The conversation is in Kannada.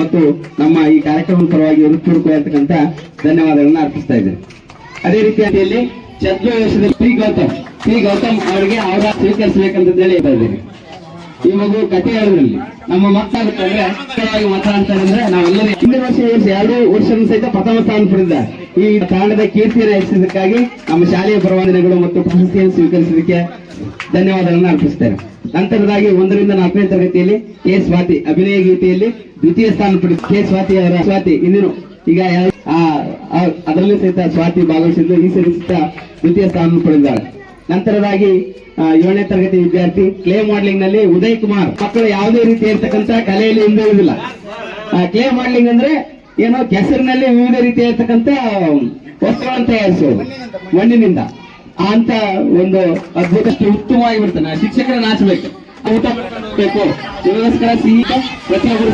ಮತ್ತು ನಮ್ಮ ಈ ಕಾರ್ಯಕ್ರಮದ ಪರವಾಗಿ ಹೃತ್ಪೂರ್ವಕವಾಗಿರ್ತಕ್ಕಂಥ ಧನ್ಯವಾದಗಳನ್ನ ಅರ್ಪಿಸ್ತಾ ಇದ್ದೇನೆ. ಅದೇ ರೀತಿಯಲ್ಲಿ ಛದ್ಮವೇಶದಲ್ಲಿ ಪಿ ಗೌತಮ್ ಪಿ ಗೌತಮ್ ಅವರಿಗೆ ಅವರ ಸ್ವೀಕರಿಸಬೇಕಂತ ಹೇಳಿ ಹೇಳ್ತಾ ಇದ್ದೇನೆ. ಈ ಮಗು ಕತೆ ಹೇಳೋದ್ರಲ್ಲಿ ನಮ್ಮ ಮಕ್ಕಳಾಗುತ್ತಂದ್ರೆ ಮಾತಾಡ್ತಾರೆ ಅಂದ್ರೆ ನಾವೆಲ್ಲರೂ ಹಿಂದಿನ ವರ್ಷ ಎರಡು ವರ್ಷದ ಸಹಿತ ಪ್ರಥಮ ಸ್ಥಾನ ಪಡೆದ ಈ ತಾಣದ ಕೀರ್ತಿಯನ್ನು ಹೆಚ್ಚಿಸೋದಕ್ಕಾಗಿ ನಮ್ಮ ಶಾಲೆಯ ಪರವಾನಗಳು ಮತ್ತು ಪ್ರಶಸ್ತಿಯನ್ನು ಸ್ವೀಕರಿಸಲಿಕ್ಕೆ ಧನ್ಯವಾದಗಳನ್ನು ಅರ್ಪಿಸುತ್ತೇನೆ ನಂತರದಾಗಿ ಒಂದರಿಂದ ನಾಲ್ಕನೇ ತರಗತಿಯಲ್ಲಿ ಕೆ ಸ್ವಾತಿ, ಅಭಿನಯ ಗೀತೆಯಲ್ಲಿ ದ್ವಿತೀಯ ಸ್ಥಾನ ಪಡೆದ ಕೆ ಸ್ವಾತಿ ಅವರ ಸ್ವಾತಿ, ಇನ್ನೇನು? ಈಗ ಅದರಲ್ಲಿ ಸಹಿತ ಸ್ವಾತಿ ಭಾಗವಹಿಸಿದ್ದು ಈ ಸರಿ ಸಹಿತ ದ್ವಿತೀಯ ಸ್ಥಾನ ಪಡೆದಿದ್ದಾರೆ. ನಂತರದಾಗಿ ಏಳನೇ ತರಗತಿ ವಿದ್ಯಾರ್ಥಿ ಕ್ಲೇ ಮಾಡಲಿಂಗ್ನಲ್ಲಿ ಉದಯ್ ಕುಮಾರ್. ಮಕ್ಕಳು ಯಾವುದೇ ರೀತಿ ಇರ್ತಕ್ಕಂಥ ಕಲೆಯಲ್ಲಿ ಹಿಂದುಳಿದಿಲ್ಲ ಕ್ಲೇ ಮಾಡಲಿಂಗ್ ಅಂದ್ರೆ ಏನೋ ಕೆಸರಿನಲ್ಲಿ ವಿವಿಧ ರೀತಿ ಇರ್ತಕ್ಕಂಥ ವಸ್ತುಗಳನ್ನು ತಯಾರಿಸೋದು ಮಣ್ಣಿನಿಂದ. ಅಂತ ಒಂದು ಅದ್ಭುತ ಉತ್ತಮವಾಗಿ ಬಿಡ್ತಾನೆ ಶಿಕ್ಷಕರ ನಾಚಬೇಕು ಊಟ ಬೇಕು ಸಿಹಿ ಪ್ರತಿಯೊಬ್ಬರು